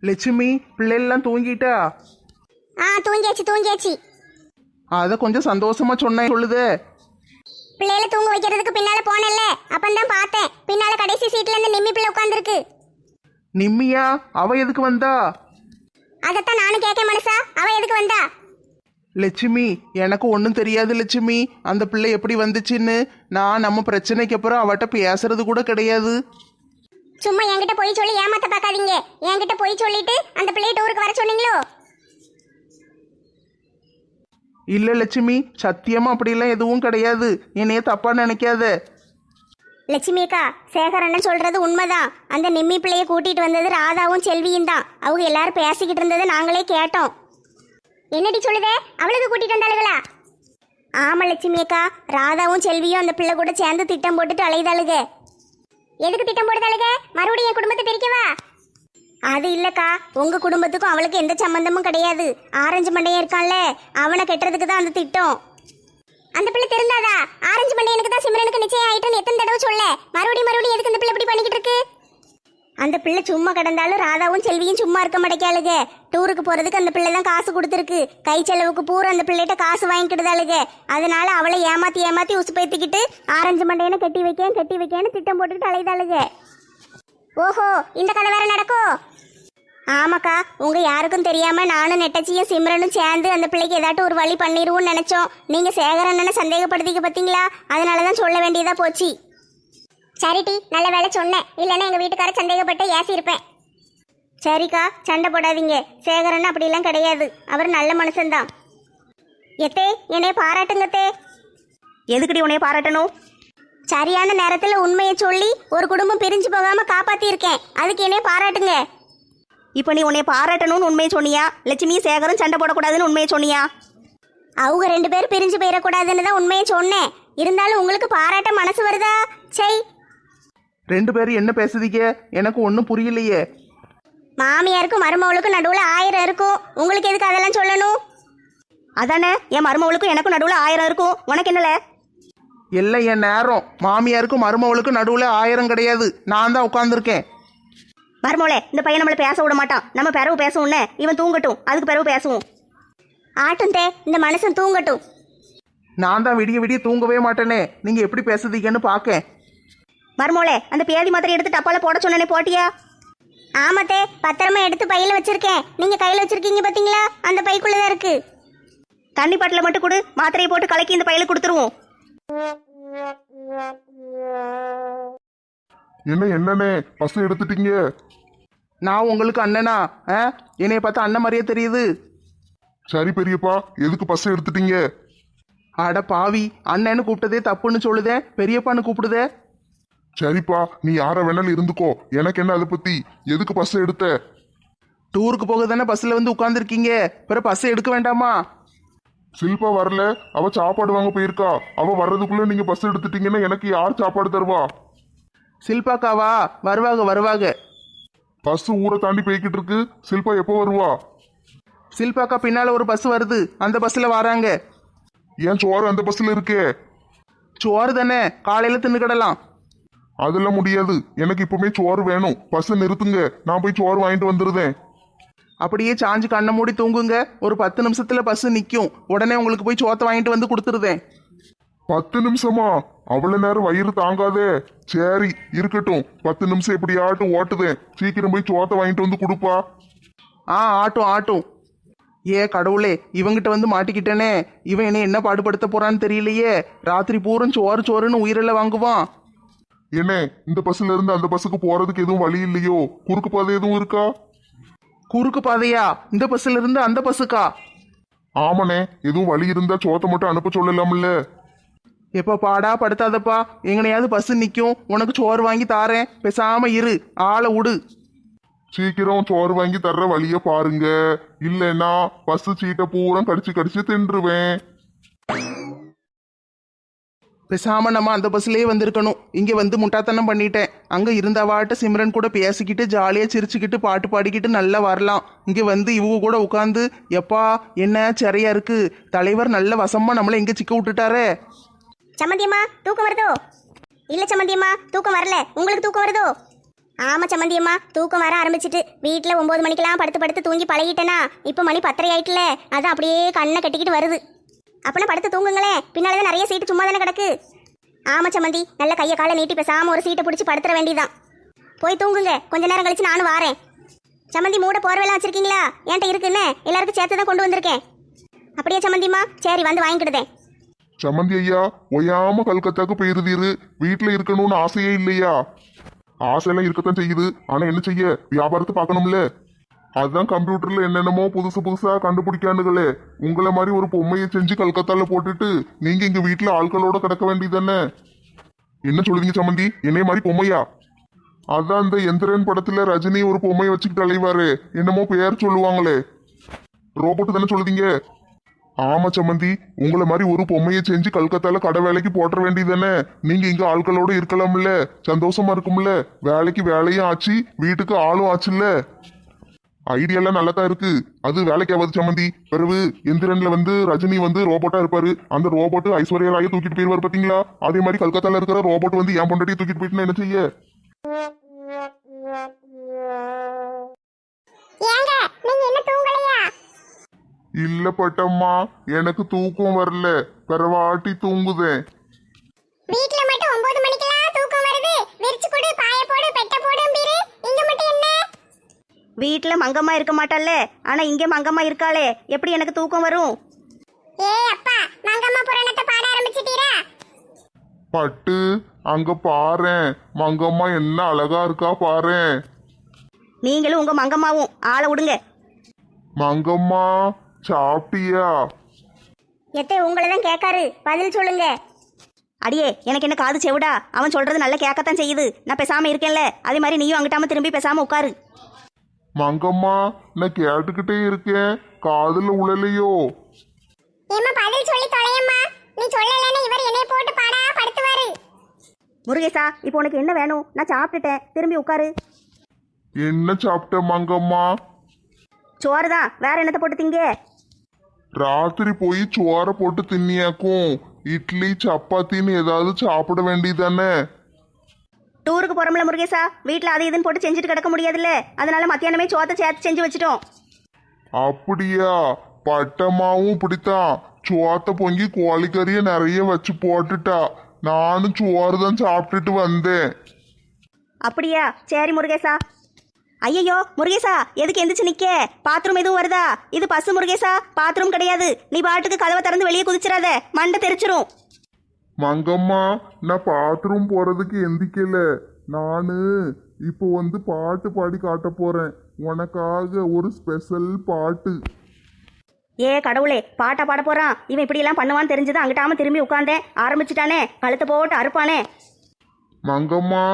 லட்சுமி பிள்ளைலாம் தூங்கிட்டா? ஆ தூங்கியாச்சு தூங்கியாச்சு. அதை கொஞ்சம் சந்தோஷமா சொன்னேன் சொல்லுதே. பிள்ளைகளை தூங்க வைக்கிறதுக்கு பின்னால போனேன்ல அப்பந்தான் பார்த்தேன். பின்னால கடைசி சீட்ல இருந்து நிம்மி பிள்ளை உட்காந்துருக்கு நிம்மியா? அவ எதுக்கு வந்தா? அதைத்தான் நானும் கேட்க மனசா அவ எதுக்கு வந்தா? லட்சுமி எனக்கு ஒன்றும் தெரியாது லட்சுமி. அந்த பிள்ளை எப்படி வந்துச்சுன்னு நான் நம்ம பிரச்சனைக்கு அப்புறம் அவட்ட பேசுறது கூட கிடையாது. சும்மா என்கிட்ட போய் சொல்லி ஏமாத்த பார்க்காதீங்க. என்கிட்ட போய் சொல்லிட்டு அந்த பிள்ளைய டூருக்கு வர சொன்னீங்களோ? இல்ல லட்சுமி சத்தியமா அப்படிலாம் எதுவும் கிடையாது. என்னைய தப்பா நினைக்காத. லட்சுமி அக்கா சேகர் அண்ணன் சொல்றது உண்மைதான். அந்த நிம்மி பிள்ளைய கூட்டிட்டு வந்தது ராதாவும் செல்வியும் தான். அவங்க எல்லாரும் பேசிக்கிட்டு இருந்ததை நாங்களே கேட்டோம். என்னடி சொல்லுதே? அவளுக்கு கூட்டிட்டு வந்தாளுகளா? ஆமா லட்சுமி அக்கா ராதாவும் செல்வியும் அந்த பிள்ளை கூட சேர்ந்து திட்டம் போட்டுட்டு அலைதாளுக எதுக்கு திட்டம் போடுதாளுக மறுபடியும் என் குடும்பத்தை பிரிக்கவா? அது இல்லக்கா. உங்க குடும்பத்துக்கும் அவளுக்கு எந்த சம்பந்தமும் கிடையாது. ஆரஞ்சு மண்டையன் இருக்கான்ல அவனை கெட்டுறதுக்கு தான் அந்த திட்டம். அந்த பிள்ளை தெரிந்தாதா? ஆரஞ்சு மண்டையனுக்கு தான் சிம்ரனுக்கு நிச்சயம் ஆயிட்டுன்னு எத்தனை தடவை சொல்ல? மறுபடியும் மறுபடியும் எதுக்கு அந்த பிள்ளை இப்படி பண்ணிக்கிட்டு இருக்கு? அந்த பிள்ளை சும்மா கிடந்தாலும் ராதாவும் செல்வியும் சும்மா இருக்க மாட்டேக்காளுக டூருக்கு போறதுக்கு அந்த பிள்ளை தான் காசு கொடுத்துருக்கு. கை செலவுக்கு பூரா அந்த பிள்ளைகிட்ட காசு வாங்கிக்கிடுதாளுக அதனால அவளை ஏமாத்தி ஏமாத்தி உசுப்பேத்திக்கிட்டு ஆரஞ்சு மண்டையனை கட்டி வைக்கேன் கட்டி வைக்கேன்னு திட்டம் போட்டுக்கிட்டு அலைதாளுக ஓஹோ இந்த கதை வேற நடக்கும் ஆமாக்கா உங்க யாருக்கும் தெரியாம நானும் நெட்டச்சியும் சிம்ரனும் சேர்ந்து அந்த பிள்ளைக்கு ஏதாட்டும் ஒரு வழி பண்ணிடுவோம்னு நினைச்சோம். நீங்க சேகரண்ணனை சந்தேகப்படுத்திக்க அதனால அதனாலதான் சொல்ல வேண்டியதா போச்சு. சரிட்டி நல்ல வேலை சொன்னேன். இல்லைன்னா எங்க வீட்டுக்கார சந்தேகப்பட்டு ஏசி இருப்பேன். சரிக்கா சண்டை போடாதீங்க. சேகரன் அப்படிலாம் கிடையாது. அவர் நல்ல மனுஷன்தான். எத்தே என்னைய பாராட்டுங்கத்தே எதுக்குடி உன்னைய பாராட்டணும்? சரியான நேரத்துல உண்மையை சொல்லி ஒரு குடும்பம் பிரிஞ்சு போகாம காப்பாத்திருக்கேன் அதுக்கு என்னைய பாராட்டுங்க. இப்போ நீ உன்னைய பாராட்டணும்னு உண்மையை சொன்னியா? லட்சுமி சேகரும் சண்டை போடக்கூடாதுன்னு உண்மையை சொன்னியா? அவங்க ரெண்டு பேரும் பிரிஞ்சு போயிடக்கூடாதுன்னு தான் உண்மையை சொன்னேன். இருந்தாலும் உங்களுக்கு பாராட்ட மனசு வருதா? சை ரெண்டு பேரும் என்ன பேசுதீங்க? எனக்கு ஒன்றும் புரியலையே. மாமியாருக்கும் மருமவளுக்கும் நடுவுல ஆயிரம் இருக்கும். உங்களுக்கு எதுக்கு அதெல்லாம் சொல்லணும்? அதானே? என் மருமவளுக்கும் எனக்கும் நடுவில் ஆயிரம் இருக்கும். உனக்கு என்னல? எல்லாம் என் நேரம். மாமியாருக்கும் மருமவளுக்கும் நடுவில் ஆயிரம் கிடையாது. நான் தான் உட்காந்துருக்கேன் மருமவளே இந்த பையன் நம்மளை பேச விட மாட்டான். நம்ம பிறவு பேசுவோம்னே இவன் தூங்கட்டும். அதுக்கு பிறகு பேசுவோம். ஆட்டும் தே இந்த மனுஷன் தூங்கட்டும். நான் தான் விடிய விடிய தூங்கவே மாட்டேனே. நீங்கள் எப்படி பேசுதீங்கன்னு பார்க்கேன் மருமவளே அந்த பேதி மாத்திரை எடுத்து டப்பால போட சொன்னனே போட்டியா? ஆமாத்தே பத்திரமா எடுத்து பையில வச்சிருக்கேன். நீங்க கையில வச்சிருக்கீங்க பாத்தீங்களா? அந்த பைக்குள்ளதான் இருக்கு. தண்ணி பாட்டில் மட்டும் கொடு மாத்திரையை போட்டு கலக்கி இந்த பையில கொடுத்துருவோம். என்ன என்னண்ணே? பஸ் எடுத்துட்டீங்க? நான் உங்களுக்கு அண்ணனா? ஆ? என்னைய பார்த்தா அண்ணன் மாதிரியே தெரியுது. சரி பெரியப்பா எதுக்கு பஸ் எடுத்துட்டீங்க? அட பாவி அண்ணன்னு கூப்பிட்டதே தப்புன்னு சொல்லுதே பெரியப்பான்னு கூப்பிடுதே. சரிப்பா நீ யார வேணாலும் இருந்துக்கோ. எனக்கு என்ன அதை பத்தி? எதுக்கு பஸ் எடுத்த? டூருக்கு போக தானே பஸ்ஸில் வந்து உட்காந்துருக்கீங்க பிறகு பஸ் எடுக்க வேண்டாமா? சில்பா வரல. அவ சாப்பாடு வாங்க போயிருக்கா. அவ வர்றதுக்குள்ள நீங்க பஸ் எடுத்துட்டீங்கன்னா எனக்கு யார் சாப்பாடு தருவா? சில்பாக்காவா? வருவாங்க வருவாங்க பஸ் ஊரை தாண்டி போய்கிட்டு இருக்கு. சில்பா எப்போ வருவா? சில்பாக்கா பின்னால் ஒரு பஸ் வருது. அந்த பஸ்ஸில் வராங்க. ஏன் சோறு அந்த பஸ்ல இருக்கே? சோறு தானே? காலையில் தின்னுக்கிடலாம். அதெல்லாம் முடியாது. எனக்கு இப்பவுமே சோறு வேணும். பஸ் நிறுத்துங்க. நான் போய் சோறு வாங்கிட்டு வந்துருதேன். அப்படியே சாஞ்சு கண்ணை மூடி தூங்குங்க. ஒரு பத்து நிமிஷத்துல பஸ் நிற்கும் உடனே உங்களுக்கு போய் சோத்தை வாங்கிட்டு வந்து கொடுத்துருதேன். பத்து நிமிஷமா? அவ்வளவு நேரம் வயிறு தாங்காதே. சரி இருக்கட்டும். பத்து நிமிஷம் எப்படியாட்டும் ஓட்டுதேன். சீக்கிரம் போய் சோத்தை வாங்கிட்டு வந்து கொடுப்பா. ஆ ஆட்டும் ஆட்டும். ஏ கடவுளே இவங்கிட்ட வந்து மாட்டிக்கிட்டேனே. இவன் என்னை என்ன பாடுபடுத்த போறான்னு தெரியலையே. ராத்திரி பூரம் சோறு சோறுன்னு உயிரெல்லாம் வாங்குவான். என்ன இந்த பஸ்ல இருந்து அந்த பஸ்ஸுக்கு போறதுக்கு எதுவும் வழி இல்லையோ? குறுக்கு பாதை எதுவும் இருக்கா? குறுக்கு பாதையா? இந்த பஸ்ல இருந்து அந்த பஸ்ஸுக்கா? ஆமாண்ணே எதுவும் வழி இருந்தா சோத்தை மட்டும் அனுப்ப சொல்லலாம்ல. எப்ப பாடா படுத்தாதப்பா. எங்கனையாவது பஸ் நிற்கும் உனக்கு சோறு வாங்கி தாரேன். பேசாம இரு. ஆளை விடு சீக்கிரம் சோறு வாங்கி தர்ற வழிய பாருங்க. இல்லைன்னா பஸ் சீட்டை பூரா கடிச்சு கடிச்சு தின்றுவேன். பேசாம நம்ம அந்த பஸ்லயே வந்திருக்கணும். இங்க வந்து முட்டாத்தனம் பண்ணிட்டேன். அங்க இருந்தவாட்ட சிம்ரன் கூட பேசிக்கிட்டு ஜாலியா சிரிச்சுக்கிட்டு பாட்டு பாடிக்கிட்டு நல்லா வரலாம். இங்க வந்து இவங்க கூட உட்காந்து எப்பா என்ன சரியா இருக்கு? தலைவர் நல்ல வசமா நம்மள எங்க சிக்க விட்டுட்டாரே? சம்மந்தியம்மா தூக்கம் வருதோ? இல்ல சம்மந்தியம்மா தூக்கம் வரல. உங்களுக்கு தூக்கம் வருதோ? ஆமா சம்மந்தியம்மா தூக்கம் வர ஆரம்பிச்சிட்டு. வீட்டில் ஒன்பது மணிக்கெல்லாம் படுத்து படுத்து தூங்கி பழகிட்டேனா? இப்போ மணி பத்தரை ஆயிட்டுல. அது அப்படியே கண்ணை கட்டிக்கிட்டு வருது. அப்பனா படுத்து தூங்குங்களேன் பின்னால தான் நிறைய சீட்டு சும்மா தானே கிடக்கு. ஆமா சம்மந்தி நல்ல கையை காலை நீட்டி பேசாம ஒரு சீட்டை பிடிச்சி படுத்துற வேண்டியதான் போய் தூங்குங்க. கொஞ்ச நேரம் கழிச்சு நானும் வாரேன். சம்மந்தி மூட போர்வெல்லாம் வச்சிருக்கீங்களா? என்கிட்ட இருக்குன்னு? எல்லாருக்கும் சேர்த்து தான் கொண்டு வந்திருக்கேன். அப்படியே சம்மந்திம்மா சரி வந்து வாங்கிக்கிடுதேன். சம்மந்தி ஐயா ஒய்யாம கல்கத்தாக்கு போயிருதீரு வீட்டில் இருக்கணும்னு ஆசையே இல்லையா? ஆசையெல்லாம் இருக்கத்தான் செய்யுது. ஆனா என்ன செய்ய? வியாபாரத்தை பார்க்கணும்ல. அதான் கம்ப்யூட்டர்ல என்னென்னமோ புதுசு புதுசா கண்டுபிடிக்கானுங்களே உங்களை மாதிரி ஒரு பொம்மையை செஞ்சு கல்கத்தால போட்டுட்டு நீங்க இங்க வீட்டுல ஆட்களோட கிடக்க வேண்டியதானே என்ன சொல்லுவீங்க சம்மந்தி என்னைய மாதிரி பொம்மையா? அதான் அந்த எந்திரன் படத்துல ரஜினி ஒரு பொம்மையை வச்சுக்கிட்டு அலைவாரு. என்னமோ பேர் சொல்லுவாங்களே. ரோபோட் தானே சொல்லுதீங்க? ஆமா சம்மந்தி உங்களை மாதிரி ஒரு பொம்மையை செஞ்சு கல்கத்தால கடை வேலைக்கு போட்டுற வேண்டியதானே நீங்க இங்க ஆட்களோட இருக்கலாம்ல. சந்தோஷமா இருக்கும்ல. வேலைக்கு வேலையும் ஆச்சு வீட்டுக்கு ஆளும் ஆச்சுல்ல. ஐடியாலாம் நல்லா தான் இருக்கு. அது வேலைக்கு ஆகாது சம்மந்தி. பிறகு எந்திரன்ல வந்து ரஜினி வந்து ரோபோட்டா இருப்பாரு. அந்த ரோபோட் ஐஸ்வர்யா ராயை தூக்கிட்டு போயிருவாரு பாத்தீங்களா? அதே மாதிரி கல்கத்தால இருக்கிற ரோபோட் வந்து என் பொண்டாட்டியை தூக்கிட்டு போயிட்டுனா என்ன செய்ய? இல்ல பட்டம்மா எனக்கு தூக்கம் வரல. பிறவாட்டி தூங்குதேன் வீட்ல மட்டும் ஒன்பது மணிக்கெல்லாம் தூக்கம் வருது. விரிச்சு போடு பாய போடு பெட்ட போடும்பீரு இங்க மட்டும் என்ன வீட்டில் மங்கம்மா இருக்க மாட்டாள்ல ஆனா இங்கே மங்கம்மா இருக்காளே. எப்படி எனக்கு தூக்கம் வரும்? ஏ அப்பா மங்கம்மா புராணத்தை பாட ஆரம்பிச்சிட்டீரா? பட்டு அங்க பாரேன் மங்கம்மா என்ன அழகா இருக்கா பாரேன் நீங்களும் உங்க மங்கம்மாவும் ஆளை விடுங்க. மங்கம்மா சாப்பிட்டியா? எத்தே உங்களை தான் கேட்காரு. பதில் சொல்லுங்க. அடியே எனக்கு என்ன காது செவிடா? அவன் சொல்றது நல்லா கேட்கத்தான் செய்யுது. நான் பேசாம இருக்கேன்ல. அதே மாதிரி நீயும் அங்கிட்டாம திரும்பி பேசாம உட்காரு. மங்கம்மா நான் கேட்டுக்கிட்டே இருக்கேன் காதுல உழலையோ? ஏமா பதில் சொல்லி தொலையம்மா. நீ சொல்லலன்னு இவர் என்னைய போட்டு பாடா படுத்துவாரு. முருகேசா இப்போ உனக்கு என்ன வேணும்? நான் சாப்பிட்டுட்டேன். திரும்பி உட்காரு. என்ன சாப்பிட்ட மங்கம்மா? சோறு தான் வேற என்னத்தை போட்டு திங்க? ராத்திரி போய் சோற போட்டு தின்னியாக்கும். இட்லி சப்பாத்தின்னு ஏதாவது சாப்பிட வேண்டியதானே டூருக்கு போறோம்ல முருகேசா? வீட்டில் அது இதுன்னு போட்டு செஞ்சுட்டு கிடக்க முடியாதுல்ல. அதனால மத்தியானமே சோத்தை சேர்த்து செஞ்சு வச்சுட்டோம். அப்படியா? பட்டம்மாவும் இப்படித்தான். சோத்த பொங்கி கோழிக்கறிய நிறைய வச்சு போட்டுட்டா. நானும் சோறு தான் சாப்பிட்டுட்டு வந்தேன். அப்படியா? சரி முருகேசா. ஐயையோ முருகேசா எதுக்கு எந்திரிச்சு நிக்க? பாத்ரூம் எதுவும் வருதா? இது பசு முருகேசா. பாத்ரூம் கிடையாது. நீ பாட்டுக்கு கதவை திறந்து வெளியே குதிச்சிடாத. மண்டை தெரிச்சிரும். மங்கம்மா நான் பாத்ரூம் போறதுக்கு எந்திக்கல. நானு இப்போ வந்து பாட்டு பாடி காட்ட போறேன். உனக்காக ஒரு ஸ்பெஷல் பாட்டு. ஏ கடவுளே பாட்டா பாட போறான். இவன் இப்படி எல்லாம் பண்ணுவான்னு தெரிஞ்சது அங்கிட்டாம திரும்பி உட்காந்தேன் ஆரம்பிச்சிட்டானே கழுத்தை போட்டு அறுப்பானே. மங்கம்மா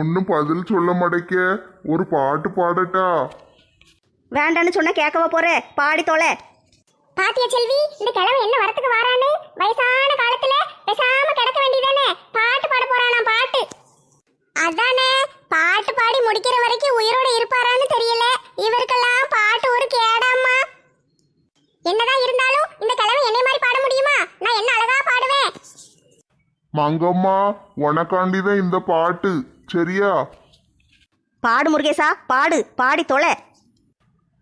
ஒன்னும் பதில் சொல்ல மாட்டேக்க ஒரு பாட்டு பாடட்டா. வேண்டான்னு சொன்னா கேட்கவா போற? பாடி தொலை. பாத்தியா செல்வி இந்த கிழமை என்ன வரத்துக்கு வாரான்னு? வயசான காலத்துல பேசாம கிடக்க வேண்டியதானே பாட்டு பாட போறானா பாட்டு. அதானே பாட்டு பாடி முடிக்கிற வரைக்கும் உயிரோட இருப்பாரான்னு தெரியல. இவருக்கெல்லாம் பாட்டு ஒரு கேடாம்மா. என்னதான் இருந்தாலும் இந்த கிழமை என்னை மாதிரி பாட முடியுமா? நான் என்ன அழகா பாடுவேன்? மங்கம்மா உனக்காண்டிதான் இந்த பாட்டு. சரியா? பாடு முருகேசா பாடு பாடி தொலை.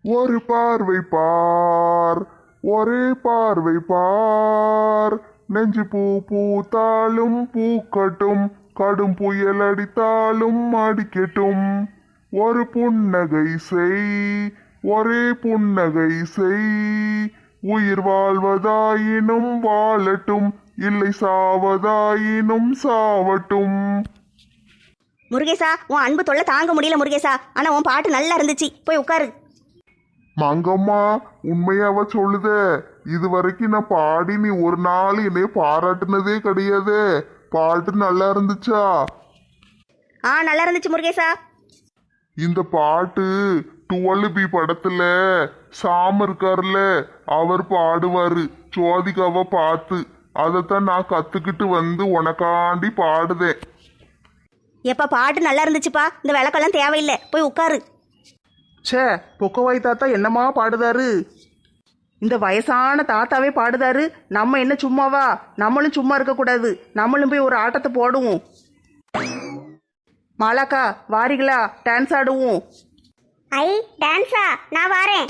ஒரு பார்வை பார். ஒரே பார்வை பார். நெஞ்சு பூ பூத்தாலும் பூக்கட்டும் கடும் புயல் அடித்தாலும் அடிக்கட்டும் ஒரு புன்னகை செய். ஒரே புன்னகை செய். உயிர் வாழ்வதாயினும் வாழட்டும். இல்லை சாவதாயினும் சாவட்டும். முருகேசா உன் அன்பு தொல்லை தாங்க முடியல முருகேசா. ஆனா உன் பாட்டு நல்லா இருந்துச்சு. போய் உட்காரு. மங்கம்மா உண்மையாவ சொல்லுத. இது வரைக்கும் நான் பாடி நீ ஒரு நாள் என்னைய பாராட்டுனதே கிடையாது. பாட்டு நல்லா இருந்துச்சா? ஆ நல்லா இருந்துச்சு முருகேசா. இந்த பாட்டு டுவெல் பி படத்துல சாம் இருக்காருல்ல அவர் பாடுவாரு. ஜோதிகாவை பார்த்து அதைத்தான் நான் கத்துக்கிட்டு வந்து உனக்காண்டி பாடுதேன். எப்ப பாட்டு நல்லா இருந்துச்சுப்பா. இந்த விளக்கெல்லாம் தேவையில்லை. போய் உட்காரு. ச்சே பொக்கவாய் தாத்தா என்னமா பாடுதாரு? இந்த வயசான தாத்தாவே பாடுதாரு. நம்ம என்ன சும்மாவா? நம்மளும் சும்மா இருக்கக்கூடாது. நம்மளும் போய் ஒரு ஆட்டத்தை போடுவோம். மாலாக்கா வாரிகளா டான்ஸ் ஆடுவோம். ஐ டான்ஸா? நான் வாரேன்.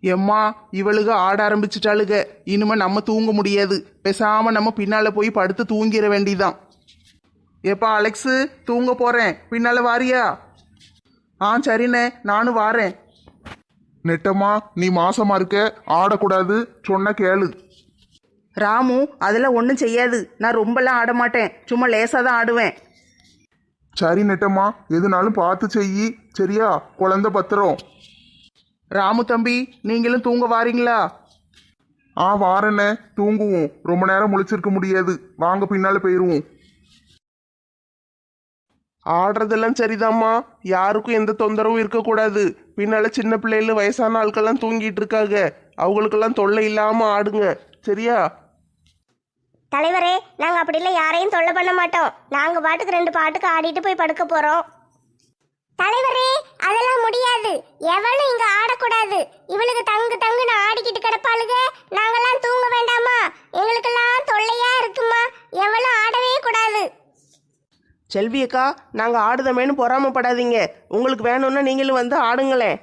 எம்மா இவளுக ஆட ஆரம்பிச்சிட்டாளுக. இனிமே நம்ம தூங்க முடியாது. பேசாம நம்ம பின்னால போய் படுத்து தூங்கிட வேண்டியதான் ஏப்பா அலெக்ஸு தூங்க போறேன். பின்னால வாரியா? ஆ சரிண்ணே நானும் வாரேன். நெட்டம்மா நீ மாசமா இருக்க ஆடக்கூடாது சொன்ன கேளு. ராமு அதெல்லாம் ஒன்றும் செய்யாது. நான் ரொம்பலாம் ஆட மாட்டேன் சும்மா லேசாக தான் ஆடுவேன். சரி நெட்டம்மா எதுனாலும் பார்த்து செய்யி. சரியா? குழந்தை பத்திரம். ராமு தம்பி நீங்களும் தூங்க வாரீங்களா? ஆ வாரண்ணே தூங்குவோம். ரொம்ப நேரம் முழிச்சிருக்க முடியாது. வாங்க பின்னால போயிருவோம். ஆடுறதெல்லாம் சரிதாம்மா. யாருக்கும் எந்த தொந்தரவும் இருக்கக்கூடாது. பின்னால சின்ன பிள்ளைகள் வயசான ஆட்கள்லாம் தூங்கிட்டு இருக்காங்க. அவங்களுக்கெல்லாம் தொல்லை இல்லாம ஆடுங்க. சரியா? தலைவரே நாங்க அப்படிலாம் யாரையும் தொல்லை பண்ண மாட்டோம். நாங்க பாட்டுக்கு ரெண்டு பாட்டுக்கு ஆடிட்டு போய் படுக்க போறோம். தலைவரே அதெல்லாம் முடியாது. எவனும் இங்க ஆடக்கூடாது. இவளுக்கு தங்கு தங்குன்னு ஆடிக்கிட்டு கிடப்பாளுக. நாங்கெல்லாம் தூங்க வேண்டாமா? எங்களுக்கெல்லாம் தொல்லையா இருக்குமா? எவ்வளோ செல்வி அக்கா நாங்கள் ஆடுதமேனு பொறாமப்படாதீங்க. உங்களுக்கு வேணும்னா நீங்களும் வந்து ஆடுங்களேன்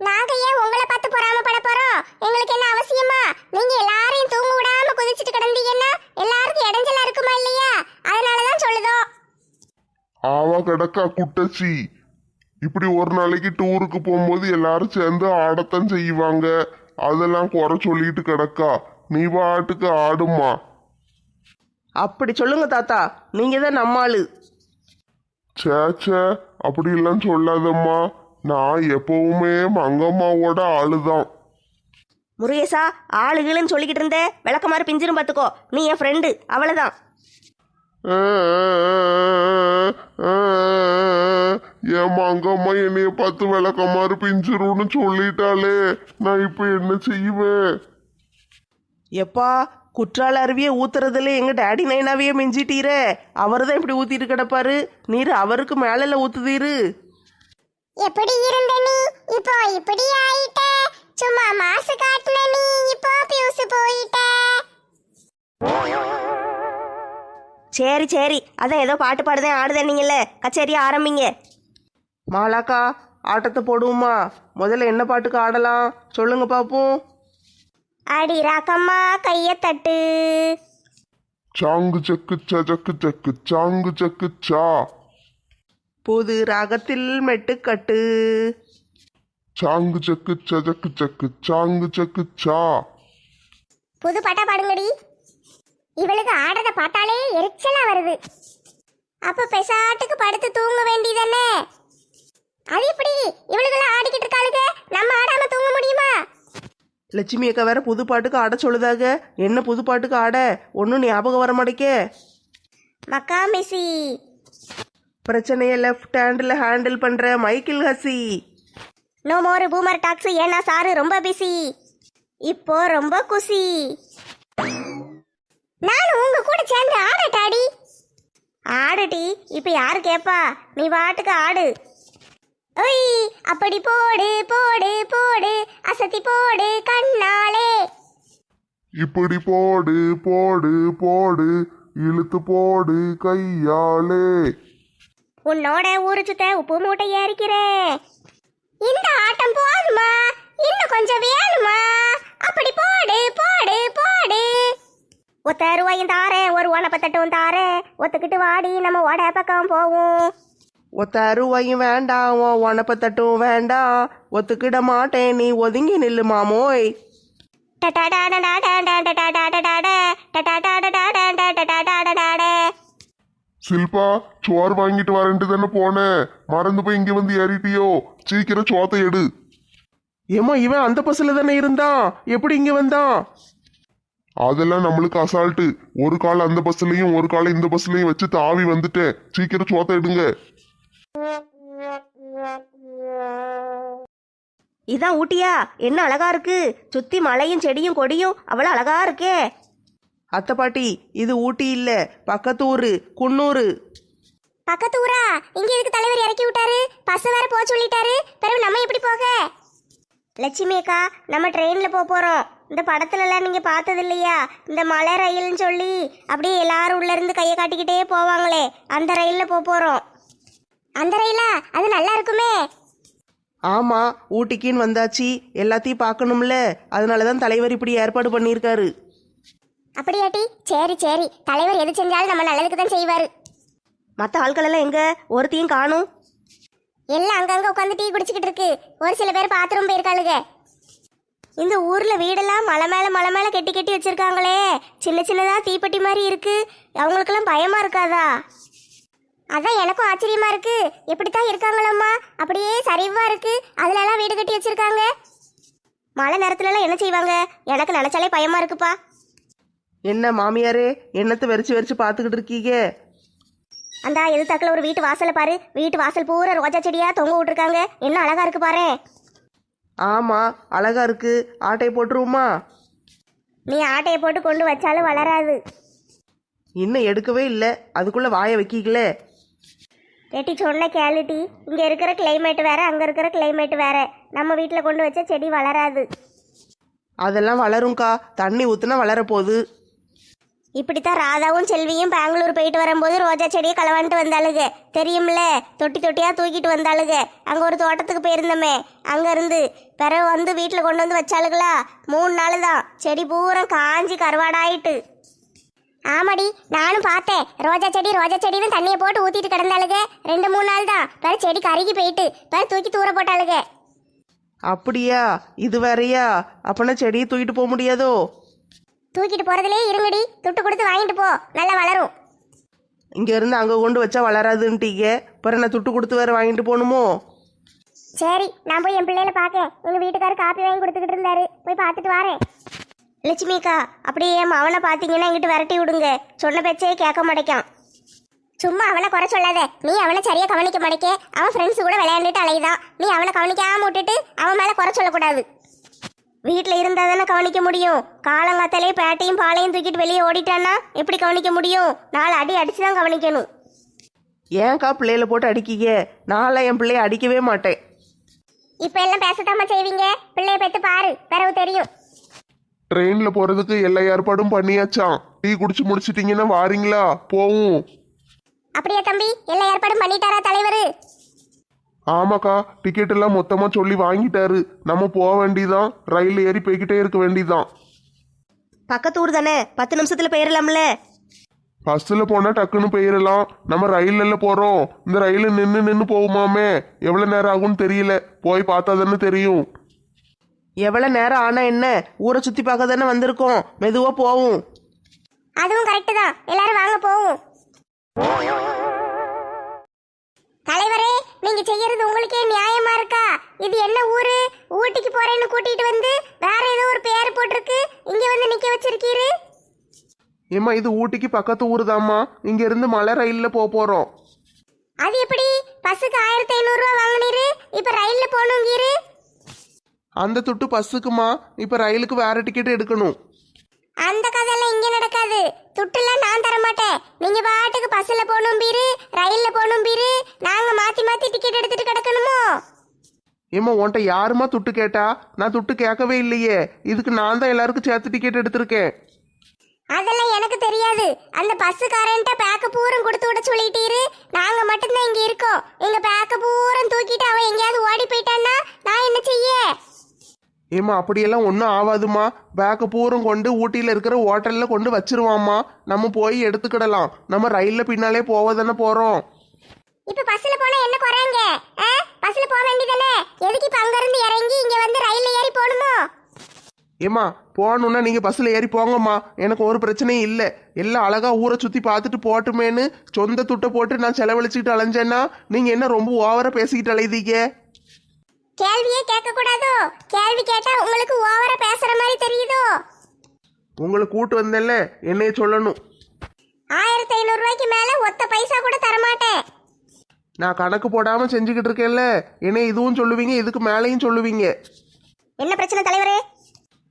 நாங்க ஏன் உங்களை பார்த்து பொறாமப்பட போறோம்? எங்களுக்கு என்ன அவசியமா? நீங்க எல்லாரையும் தூங்க விடாம குதிச்சிட்டு கிடந்தீங்கன்னா எல்லாருக்கும் இடைஞ்சலா இருக்குமா இல்லையா? அதனாலதான் சொல்லுதோம். ஆவா கிடக்கா குட்டச்சி. இப்படி ஒரு நாளைக்கு டூருக்கு போகும்போது எல்லாரும் சேர்ந்து ஆடத்தான் செய்வாங்க. அதெல்லாம் குறை சொல்லிட்டு கிடக்கா. நீ பாட்டுக்கு ஆடுமா அப்படி சொல்லுங்க தாத்தா. நீங்கள் தான் நம்ம ஆளு. சேச்சே அப்படிலாம் சொல்லாதம்மா. நான் எப்பவுமே மங்கம்மாவோட ஆளுதான். முருகேசா ஆளுகளுன்னு சொல்லிக்கிட்டு இருந்தே விளக்க மாதிரி பிஞ்சிரும் பார்த்துக்கோ நீ என் ஃப்ரெண்டு அவ்வளோதான் என் மங்கம்மா என்னைய பார்த்து விளக்கமாறு பிஞ்சிரும்னு சொல்லிட்டாளே. நான் இப்ப என்ன செய்வேன்? எப்பா குற்றால அருவியை ஊத்துறதுல எங்க டேடி நைனாவையே மிஞ்சிட்டீரே. அவர் தான் இப்படி ஊத்திட்டு கிடப்பாரு. நீர் அவருக்கு மேல ஊத்துதீரு. எப்படி இருந்த நீ? இப்போ இப்படி ஆயிட்ட. சும்மா மாசு காட்டுன நீ. இப்போ பியூசு போயிட்ட. சரி சரி. அதான் ஏதோ பாட்டு பாடுதேன் ஆடுதேன் நீங்கள்ல. கச்சேரி ஆரம்பிங்க. மாலாக்கா ஆட்டத்தை போடுவோமா முதல்ல என்ன பாட்டுக்கு ஆடலாம்? சொல்லுங்க பாப்போம். அடி ராக்கம்மா கைய தட்டு. சாங்கு சக்கு சக்கு சக்கு சாங்கு சக்கு சா. புது ராகத்தில் மெட்டுக்கட்டு. சாங்கு சக்கு சக்கு சக்கு சாங்கு சக்கு சா. புது பாட்டா பாடுங்கடி. இவளுக்கு ஆடுறத பார்த்தாலே எரிச்சலா வருது. அப்ப பெசாட்டுக்கு படுத்து தூங்க வேண்டியதானே? அது எப்படி? இவளுக்கெல்லாம் ஆடிக்கிட்டு இருக்காளுங்க நம்ம ஆடாம தூங்க முடியுமா? லட்சுமி அக்கா வேற புது பாட்டுக்கு ஆட சொல்லுதாக என்ன புது பாட்டுக்கு ஆட? ஒன்றும் ஞாபகம் வர மாட்டேக்கே மக்கா மிஸ்ஸி. பிரச்சனையை லெஃப்ட் ஹேண்டில் ஹேண்டில் பண்ணுற Michael Hussey. No more boomer talks ஏன்னா சாரு ரொம்ப பிஸி இப்போ ரொம்ப குசி. நானும் உங்க கூட சேர்ந்து ஆடட்டாடி ஆடுடி இப்போ யாரு கேப்பா? நீ பாட்டுக்கு ஆடு. ஒய் அப்படி போடு போடு போடு அசத்தி போடு கண்ணாலே. இப்படி போடு போடு போடு இழுத்து போடு கையாலே. உன்னோட ஊரு சுத்த உப்பு மூட்டை ஏறிக்கிறேன் இந்த ஆட்டம் போதுமா? இன்னும் கொஞ்சம் வேணுமா? அப்படி போடு போடு போடு. ஒத்த ரூபாயும் தாரேன் ஒரு உனப்பத்தட்டும் தாரேன் ஒத்துக்கிட்டு வாடி நம்ம ஓட பக்கம் போவோம். ஒத்த அருவாயும் வேண்டாம் உன் உனப்ப தட்டும் வேண்டாம் ஒத்துக்கிட மாட்டேன் நீ ஒதுங்கி நில்லு மாமோய் சில்பா சோறு வாங்கிட்டு வரேன்ட்டு தானே போனேன் மறந்து போய் இங்க வந்து ஏறிட்டியோ சீக்கிரம் சோத்தை எடு ஏம்மா இவன் அந்த பஸ்ஸில் தானே இருந்தான் எப்படி இங்கே வந்தான் அதெல்லாம் நம்மளுக்கு அசால்ட்டு ஒரு கால் அந்த பஸ்லயும் ஒரு காலை இந்த பஸ்லயும் வச்சு தாவி வந்துட்டேன் சீக்கிரம் சோத்தை எடுங்க இதான் ஊட்டியா? என்ன அழகா இருக்கு? சுத்தி மலையும் செடியும் கொடியும் அவ்வளோ அழகா இருக்கே. அத்தை பாட்டி இது ஊட்டி இல்ல. பக்கத்து ஊரு குன்னூரு. பக்கத்து ஊரா? இங்க எதுக்கு தலைவர் இறக்கி விட்டாரு? பஸ் வேற போக சொல்லிட்டாரு. பிறகு நம்ம எப்படி போக? லட்சுமி அக்கா நம்ம ட்ரெயின்ல போக போறோம். இந்த படத்துல எல்லாம் நீங்க பார்த்தது இல்லையா? இந்த மலை ரயில்னு சொல்லி அப்படியே எல்லாரும் உள்ள இருந்து கையை காட்டிக்கிட்டே போவாங்களே. அந்த ரயில்ல போக போறோம். அந்த ரயிலா அது நல்லா இருக்குமே ஆமா ஊட்டிக்குன்னு வந்தாச்சு. எல்லாத்தையும் பார்க்கணும்ல. அதனால தான் தலைவர் இப்படி ஏற்பாடு பண்ணியிருக்காரு. அப்படியாட்டி? சரி சரி. தலைவர் எது செஞ்சாலும் நம்ம நல்லதுக்கு தான் செய்வாரு. மற்ற ஆட்கள் எல்லாம் எங்க? ஒருத்தையும் காணும். எல்லாம் அங்கங்க உட்காந்து டீ குடிச்சுக்கிட்டு இருக்கு. ஒரு சில பேர் பாத்ரூம் போயிருக்காளுங்க இந்த ஊர்ல வீடெல்லாம் மலை மேல மலை மேல கெட்டி கெட்டி வச்சிருக்காங்களே. சின்ன சின்னதா தீப்பெட்டி மாதிரி இருக்கு. அவங்களுக்கெல்லாம் பயமா இருக்காதா? அதான் எனக்கும் ஆச்சரியமா இருக்கு. எப்படித்தான் இருக்காங்களம்மா? அப்படியே சரிவா இருக்கு. அதுல எல்லாம் வீடு கட்டி வச்சிருக்காங்க. மழை நேரத்துல எல்லாம் என்ன செய்வாங்க? எனக்கு நினைச்சாலே பயமா இருக்குப்பா. என்ன மாமியாரே என்னத்தை வெறிச்சு வெறிச்சு பார்த்துக்கிட்டு இருக்கீங்க? அந்த எதிர்த்தாக்குல ஒரு வீட்டு வாசலை பாரு. வீட்டு வாசல் பூரா ரோஜா செடியா தொங்க விட்டுருக்காங்க. என்ன அழகா இருக்கு பாரு. ஆமா அழகா இருக்கு. ஆட்டை போட்டுருவோமா? நீ ஆட்டையை போட்டு கொண்டு வச்சாலும் வளராது. இன்னும் எடுக்கவே இல்லை. அதுக்குள்ள வாயை வைக்கீங்களே? ஏட்டி சொன்ன கேளுட்டி இங்க இருக்கிற கிளைமேட் வேற அங்க இருக்கிற கிளைமேட் வேற. நம்ம வீட்ல கொண்டு வச்ச செடி வளராது. அதெல்லாம் வளரும்க்கா தண்ணி ஊத்துனா வளரப்போகுது இப்படித்தான் ராதாவும் செல்வியும் பெங்களூர் போயிட்டு வரும்போது ரோஜா செடியை களவான்ட்டு வந்தாளுங்க தெரியும்ல? தொட்டி தொட்டியா தூக்கிட்டு வந்தாளுங்க அங்க ஒரு தோட்டத்துக்கு போயிருந்தோமே. அங்க இருந்து பிறகு வந்து வீட்டுல கொண்டு வந்து வச்சாளுங்களா மூணு நாள் தான் செடி பூரா காஞ்சி கருவாடாயிட்டு. ஆமாடி நானும் பார்த்தேன். ரோஜா செடி ரோஜா செடின்னு தண்ணியை போட்டு ஊத்திட்டு கிடந்தாளுங்க. ரெண்டு மூணு நாள் தான். பிற செடி கருகி போயிட்டு பிற தூக்கி தூர போட்டாளுங்க. அப்படியா? இது வேறயா? அப்பனா செடியை தூக்கிட்டு போக முடியாதோ? தூக்கிட்டு போறதுலயே இருங்கடி. துட்டு கொடுத்து வாங்கிட்டு போ. நல்லா வளரும். இங்க இருந்து அங்க கொண்டு வச்சா வளராதுன்ட்டீங்க. பிறகு நான் துட்டு கொடுத்து வேற வாங்கிட்டு போகணுமோ? சரி நான் போய் என் பிள்ளையில பார்க்கேன். எங்க வீட்டுக்காரர் காப்பி வாங்கி கொடுத்துக்கிட்டு இருந்தாரு. போய் பார்த்துட்டு வரேன். லட்சுமிக்கா அப்படியே என் மவனை பார்த்தீங்கன்னா இங்கிட்டு விரட்டி விடுங்க. சொன்ன பேச்சே கேட்க மாட்டேக்கான். சும்மா அவனை குறை சொல்லாத. நீ அவனை சரியா கவனிக்க மாட்டேக்க. அவன் ஃப்ரெண்ட்ஸ் கூட விளையாண்டுட்டு அலையுதான். நீ அவனை கவனிக்காம விட்டுட்டு அவன் மேல குறை சொல்லக்கூடாது. வீட்டில் இருந்தால் தானே கவனிக்க முடியும். காலங்காத்தாலே பேட்டையும் பாலையும் தூக்கிட்டு வெளியே ஓடிட்டான்னா எப்படி கவனிக்க முடியும்? நாலு அடி அடிச்சு தான் கவனிக்கணும். ஏன்க்கா பிள்ளையில போட்டு அடிக்கீங்க? நான்லாம் என் பிள்ளைய அடிக்கவே மாட்டேன். இப்போ எல்லாம் பேசத்தாம செய்வீங்க? பிள்ளைய பெத்து பாரு. பிறகு தெரியும். ட்ரெயின்ல போறதுக்கு எல்லா ஏற்பாடும் பண்ணியாச்சாம். டீ குடிச்சு முடிச்சிட்டீங்கன்னா வாரீங்களா? போவும். அப்படியா தம்பி? எல்லா ஏற்பாடும் பண்ணிட்டாரா தலைவர்? ஆமாக்கா டிக்கெட் எல்லாம் மொத்தமா சொல்லி வாங்கிட்டாரு. நம்ம போக வேண்டியதான் ரயில் ஏறி போய்கிட்டே இருக்க வேண்டியதான் பக்கத்து ஊர் தானே? பத்து நிமிஷத்துல போயிடலாம்ல பஸ்ல போனா டக்குன்னு போயிடலாம் நம்ம ரயில்ல போறோம். இந்த ரயில் நின்று நின்று போகுமாமே? எவ்வளவு நேரம் ஆகும்னு தெரியல. போய் பார்த்தா தானே தெரியும். எவ்வளோ நேரம் ஆனா என்ன? ஊரை சுற்றி பார்க்க தானே வந்திருக்கோம். மெதுவாக போவோம். அதுவும் கரெக்டு தான். எல்லாரும் வாங்க போவோம். தலைவரே நீங்க செய்யறது உங்களுக்கே நியாயமா இருக்கா? இது என்ன ஊரு? ஊட்டிக்கு போறேன்னு கூட்டிட்டு வந்து வேற ஏதோ ஒரு பேர் போட்டிருக்கு. இங்க வந்து நிக்க வச்சிருக்கீரு? ஏம்மா இது ஊட்டிக்கு பக்கத்து ஊர் தாம்மா இங்க இருந்து மலை ரயில்ல போக போறோம். அது எப்படி? பஸ்ஸுக்கு ஆயிரத்தி ஐநூறு ரூபா வாங்கினீரு? இப்ப ரயில்ல போகணுங்கீரு? அந்த துட்டு பஸ்ஸுக்குமா? இப்ப ரயிலுக்கு வேற டிக்கெட் எடுக்கணும். அந்த கதையெல்லாம் இங்க நடக்காது. துட்டுலாம் நான் தர மாட்டேன் நீங்க பாட்டுக்கு பஸ்ல போகணும் பீரு ரயில்ல போகணும் பீரு. நாங்க மாத்தி மாத்தி டிக்கெட் எடுத்துட்டு கிடக்கணுமோ? ஏம்மா உன்கிட்ட யாருமா துட்டு கேட்டா? நான் துட்டு கேட்கவே இல்லையே. இதுக்கு நான் தான் எல்லாருக்கும் சேர்த்து டிக்கெட் எடுத்திருக்கேன். அதெல்லாம் எனக்கு தெரியாது. அந்த பஸ்ஸுக்காரன்ட்ட பேக்க பூரம் கொடுத்து விட சொல்லிட்டீரு. நாங்க மட்டும்தான் இங்க இருக்கோம். எங்க பேக்க பூரம் தூக்கிட்டு அவன் எங்கேயாவது ஓடி போயிட்டான்னா நான் என்ன செய்ய? ஏம்மா அப்படியெல்லாம் ஒன்றும் ஆகாதுமா பேக்கை பூரம் கொண்டு ஊட்டியில் இருக்கிற ஹோட்டலில் கொண்டு வச்சிருவாம்மா. நம்ம போய் எடுத்துக்கிடலாம். நம்ம ரயிலில் பின்னாலே போக தானே போகிறோம் இப்ப பஸ்ல போனா என்ன குறைங்க? பஸ்ல போக வேண்டியதானே? எதுக்கு இப்ப அங்க இருந்து இறங்கி இங்க வந்து ரயில்ல ஏறி போகணுமோ? ஏம்மா போகணுன்னா நீங்கள் பஸ்ஸில் ஏறி போங்கம்மா. எனக்கு ஒரு பிரச்சனையும் இல்லை. எல்லாம் அழகாக ஊரை சுற்றி பார்த்துட்டு போட்டுமேன்னு சொந்த துட்டை போட்டு நான் செலவழிச்சுக்கிட்டு அலைஞ்சேன்னா நீங்கள் என்ன ரொம்ப ஓவராக பேசிக்கிட்டு அலைதீங்க கேள்வியே கேட்க கூடாதோ கேள்வி கேட்டா உங்களுக்கு ஓவரா பேசுற மாதிரி தெரியுதோ? உங்களை கூட்டு வந்தேன்ல என்னைய சொல்லணும். ஆயிரத்தி ஐநூறு ரூபாய்க்கு மேல ஒத்த பைசா கூட தரமாட்டேன். நான் கணக்கு போடாமல் செஞ்சுக்கிட்டு இருக்கேன்ல என்னை இதுவும் சொல்லுவீங்க இதுக்கு மேலேயும் சொல்லுவீங்க. என்ன பிரச்சனை தலைவரே?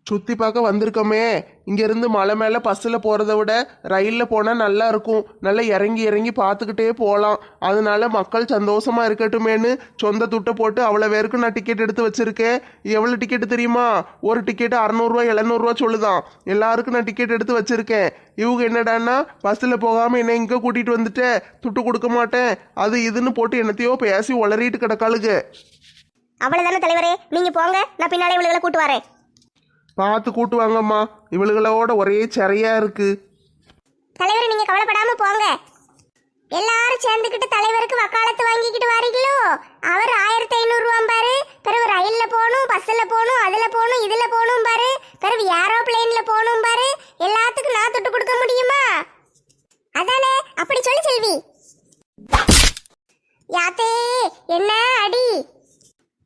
சுத்தி பார்க்க வந்திருக்கோமே. இங்கேருந்து மலை மேல பஸ்ஸில் போகிறத விட ரயில்ல போனா நல்லா இருக்கும். நல்லா இறங்கி இறங்கி பார்த்துக்கிட்டே போகலாம் அதனால மக்கள் சந்தோஷமா இருக்கட்டுமேன்னு சொந்த துட்டை போட்டு அவ்வளோ பேருக்கு நான் டிக்கெட் எடுத்து வச்சிருக்கேன். எவ்வளோ டிக்கெட் தெரியுமா? ஒரு டிக்கெட் அறநூறுவா எழுநூறுவா சொல்லுதான். எல்லாருக்கும் நான் டிக்கெட் எடுத்து வச்சிருக்கேன். இவங்க என்னடான்னா பஸ்ஸில் போகாம என்ன இங்கே கூட்டிட்டு வந்துட்டேன் துட்டு கொடுக்க மாட்டேன். அது இதுன்னு போட்டு என்னத்தையோ பேசி உளறிட்டு கிடக்காளுக்கு அவ்வளவுதானே தலைவரே. நீங்க போங்க. நான் பின்னாலே கூட்டு வரேன். பார்த்து கூட்டு வாங்கம்மா இவளுகளோட ஒரே சரியா இருக்கு. தலைவர் நீங்க கவலைப்படாம போங்க. எல்லாரும் சேர்ந்துக்கிட்டு தலைவருக்கு வக்காலத்து வாங்கிக்கிட்டு வாரீங்களோ? அவர் ஆயிரத்தி ஐநூறு ரூபாய் பாரு. பிறகு ரயில்ல போகணும் பஸ்ல போகணும் அதுல போகணும் இதுல போகணும் பாரு. பிறகு ஏரோப்ளேன்ல போகணும் பாரு எல்லாத்துக்கும் நான் தொட்டு கொடுக்க முடியுமா அதானே அப்படி சொல்லி செல்வி யாத்தே என்ன அடி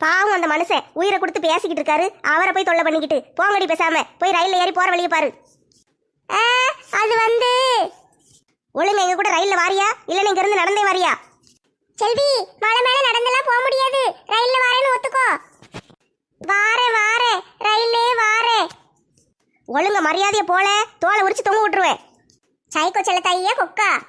பாவம் அந்த மனுஷன் உயிரை கொடுத்து பேசிக்கிட்டு இருக்காரு. அவரை போய் தொல்லை பண்ணிக்கிட்டு. போங்கடி பேசாம. போய் ரயில்ல ஏறி போற வழியை பாரு. ஆ, அது வந்து. ஒழுங்க எங்க கூட ரயில்ல வாரியா? இல்ல நீங்க இருந்து நடந்தே வாரியா? செல்வி மலை மேல நடந்தெல்லாம் போக முடியாது. ரயில்ல வாரேன்னு ஒத்துக்கோ. வாரே வாரே. ரயிலே வாரே. ஒழுங்க மரியாதைய போல தோலை உரிச்சு தொங்க விட்டுருவேன். சைக்கோ செல்ல தையே கொக்கா.